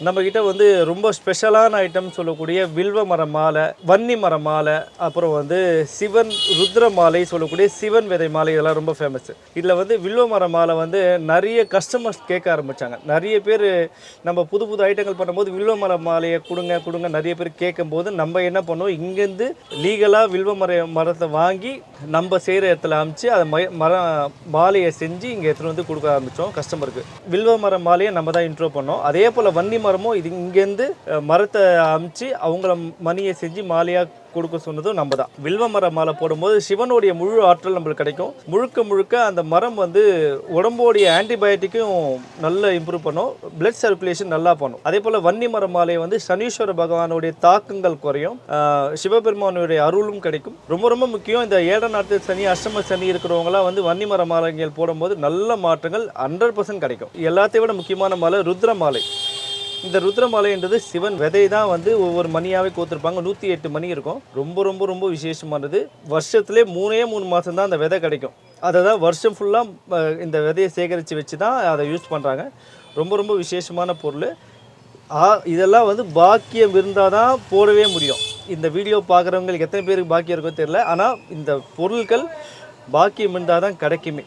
நம்ம வந்து ரொம்ப ஸ்பெஷலான ஐட்டம் சொல்லக்கூடிய வில்வ மர மாலை வன்னி மர மாலை அப்புறம் வந்து சிவன் ருத்ர மாலை சொல்லக்கூடிய சிவன் விதை மாலை இதெல்லாம் ரொம்ப ஃபேமஸ் இதில் வந்து வில்வ மர மாலை வந்து நிறைய கஸ்டமர்ஸ் கேட்க ஆரம்பித்தாங்க நிறைய பேர் நம்ம புது புது ஐட்டங்கள் பண்ணும்போது வில்வ மர மாலையை கொடுங்க கொடுங்க நிறைய பேர் கேட்கும்போது நம்ம என்ன பண்ணுவோம் இங்கேருந்து லீகலாக வில்வ மர மரத்தை வாங்கி நம்ம செய்கிற இடத்துல அமைச்சு அதை ம- மர மாலையை செஞ்சு இங்கே எடுத்துகிட்டு வந்து கொடுக்க ஆரம்பித்தோம் கஸ்டமருக்கு வில்வ மர மாலையை நம்ம தான் இன்ட்ரோ பண்ணோம். அதே போல் வன்னி மரமும் இது இங்கேருந்து மரத்தை அமுச்சு அவங்கள மணியை செஞ்சு மாலையாக கொடுக்க சொன்னதும் நம்ம தான் வில்வ மர மாலை போடும்போது சிவனுடைய முழு ஆற்றல் நம்மளுக்கு கிடைக்கும். முழுக்க முழுக்க அந்த மரம் வந்து உடம்போடைய ஆன்டிபயோட்டிக்கும் நல்லா இம்ப்ரூவ் பண்ணும். பிளட் சர்க்குலேஷன் நல்லா பண்ணும். அதே போல் வன்னி மர மாலை வந்து சனீஸ்வர பகவானுடைய தாக்கங்கள் குறையும். சிவபெருமானுடைய அருளும் கிடைக்கும். ரொம்ப ரொம்ப முக்கியம் இந்த ஏழ நாட்டு சனி அஷ்டம சனி இருக்கிறவங்களாம் வந்து வன்னி மர மாலைகள் போடும்போது நல்ல மாற்றங்கள் ஹண்ட்ரட் பர்சன்ட் கிடைக்கும். எல்லாத்தையும் விட முக்கியமான மாலை ருத்ர மாலை. இந்த ருத்ரமாலைன்றது சிவன் விதை தான் வந்து ஒவ்வொரு மணியாகவே கோத்துருப்பாங்க. நூற்றி எட்டு மணி இருக்கும். ரொம்ப ரொம்ப ரொம்ப விசேஷமானது. வருஷத்துலேயே மூணே மூணு மாதம் தான் அந்த விதை கிடைக்கும். அதை தான் வருஷம் ஃபுல்லாக இந்த விதையை சேகரித்து வச்சு தான் அதை யூஸ் பண்ணுறாங்க ரொம்ப ரொம்ப விசேஷமான பொருள். ஆ இதெல்லாம் வந்து பாக்கியம் இருந்தால் தான் போடவே முடியும். இந்த வீடியோ பார்க்குறவங்களுக்கு எத்தனை பேருக்கு பாக்கியம் இருக்கோ தெரியல. ஆனால் இந்த பொருட்கள் பாக்கியம் இருந்தால் தான் கிடைக்குமே.